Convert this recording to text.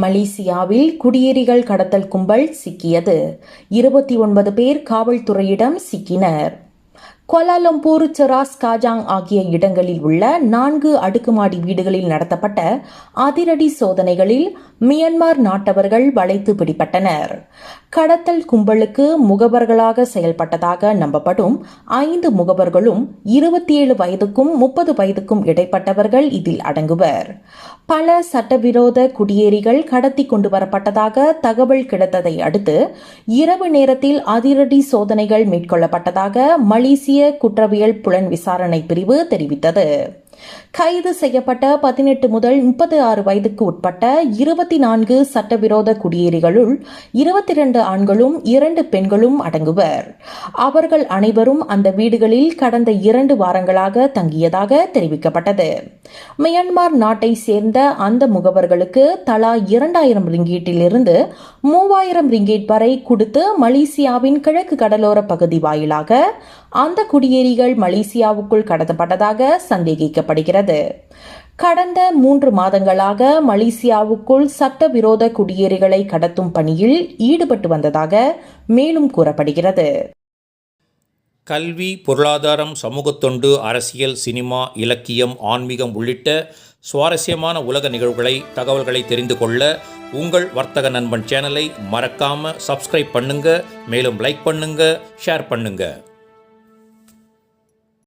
மலேசியாவில் குடியேறிகள் கடத்தல் கும்பல் சிக்கியது. இருபத்தி ஒன்பது பேர் காவல்துறையிடம் சிக்கினர். கோலாலம்பூர் செராஸ் காஜாங் ஆகிய இடங்களில் உள்ள நான்கு அடுக்குமாடி வீடுகளில் நடத்தப்பட்ட அதிரடி சோதனைகளில் மியன்மார் நாட்டவர்கள் வளைத்து பிடிபட்டனர். கடத்தல் கும்பலுக்கு முகவர்களாக செயல்பட்டதாக நம்பப்படும் ஐந்து முகவர்களும் இருபத்தி ஏழு வயதுக்கும் முப்பது வயதுக்கும் இடைப்பட்டவர்கள் இதில் அடங்குவர். பல சட்டவிரோத குடியேறிகள் கடத்தி கொண்டு வரப்பட்டதாக தகவல் கிடைத்ததை அடுத்து இரவு நேரத்தில் அதிரடி சோதனைகள் மேற்கொள்ளப்பட்டதாக மலேசிய குற்றவியல் புலன் விசாரணை பிரிவு தெரிவித்தது. கைது செய்யப்பட்ட பதினெட்டு முதல் முப்பத்தி ஆறு வயதுக்கு உட்பட்ட இருபத்தி நான்கு சட்டவிரோத குடியேறிகளுள் இருபத்தி இரண்டு ஆண்களும் இரண்டு பெண்களும் அடங்குவர். அவர்கள் அனைவரும் அந்த வீடுகளில் கடந்த இரண்டு வாரங்களாக தங்கியதாக தெரிவிக்கப்பட்டது. மியான்மர் நாட்டை சேர்ந்த அந்த முகவர்களுக்கு தலா இரண்டாயிரம் ரிங்கீட்டிலிருந்து மூவாயிரம் ரிங்கேட் வரை கொடுத்து மலேசியாவின் கிழக்கு கடலோர பகுதி வாயிலாக அந்த குடியேறிகள் மலேசியாவுக்குள் கடத்தப்பட்டதாக சந்தேகிக்கப்பட்டது. சந்தேகிக்கப்படுகிறது கடந்த மூன்று மாதங்களாக மலேசியாவுக்குள் சட்டவிரோத குடியேறிகளை கடத்தும் பணியில் ஈடுபட்டு வந்ததாக மேலும் கூறப்படுகிறது. கல்வி பொருளாதாரம் சமூகத்தொண்டு அரசியல் சினிமா இலக்கியம் ஆன்மீகம் உள்ளிட்ட சுவாரஸ்யமான உலக நிகழ்வுகளை தகவல்களை தெரிந்து கொள்ள உங்கள் வர்த்தக நண்பன் சேனலை மறக்காமல் சப்ஸ்கிரைப் பண்ணுங்க மேலும் லைக் பண்ணுங்க ஷேர் பண்ணுங்கள்